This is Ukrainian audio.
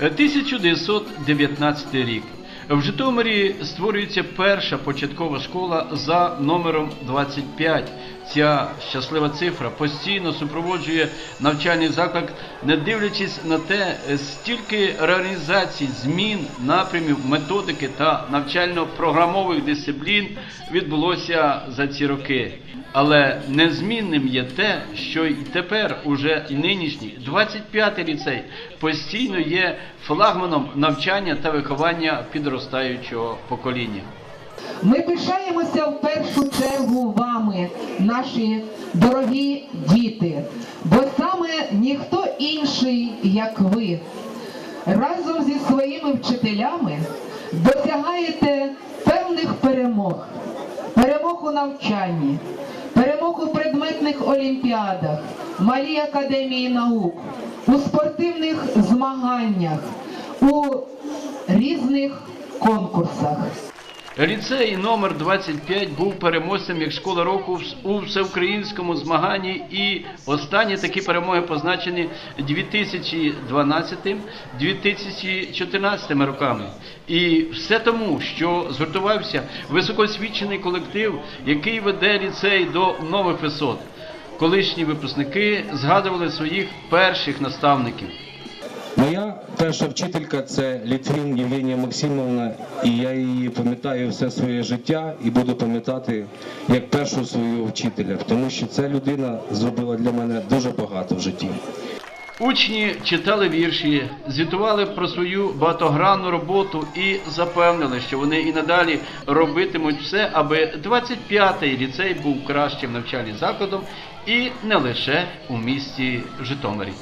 1919 рік. В Житомирі створюється перша початкова школа за номером 25. Ця щаслива цифра постійно супроводжує навчальний заклад, не дивлячись на те, стільки реалізацій, змін, напрямів, методики та навчально-програмових дисциплін відбулося за ці роки. Але незмінним є те, що й тепер уже нинішній 25-й ліцей постійно є флагманом навчання та виховання підростаючого покоління. Ми пишаємося в першу чергу вами, наші дорогі діти, бо саме ніхто інший, як ви, разом зі своїми вчителями досягаєте певних перемог, перемог у навчанні, перемог у предметних олімпіадах, малій академії наук, у спортивних змаганнях, у різних конкурсах. Ліцей номер 25 був переможцем як школа року у всеукраїнському змаганні, і останні такі перемоги позначені 2012-2014 роками. І все тому, що згуртувався високоосвічений колектив, який веде ліцей до нових висот. Колишні випускники згадували своїх перших наставників. Моя перша вчителька це Літвін Євгенія Максимовна, і я її пам'ятаю все своє життя і буду пам'ятати як першого свого вчителя, тому що ця людина зробила для мене дуже багато в житті. Учні читали вірші, звітували про свою багатогранну роботу і запевнили, що вони і надалі робитимуть все, аби 25-й ліцей був кращим навчальним закладом і не лише у місті Житомирі.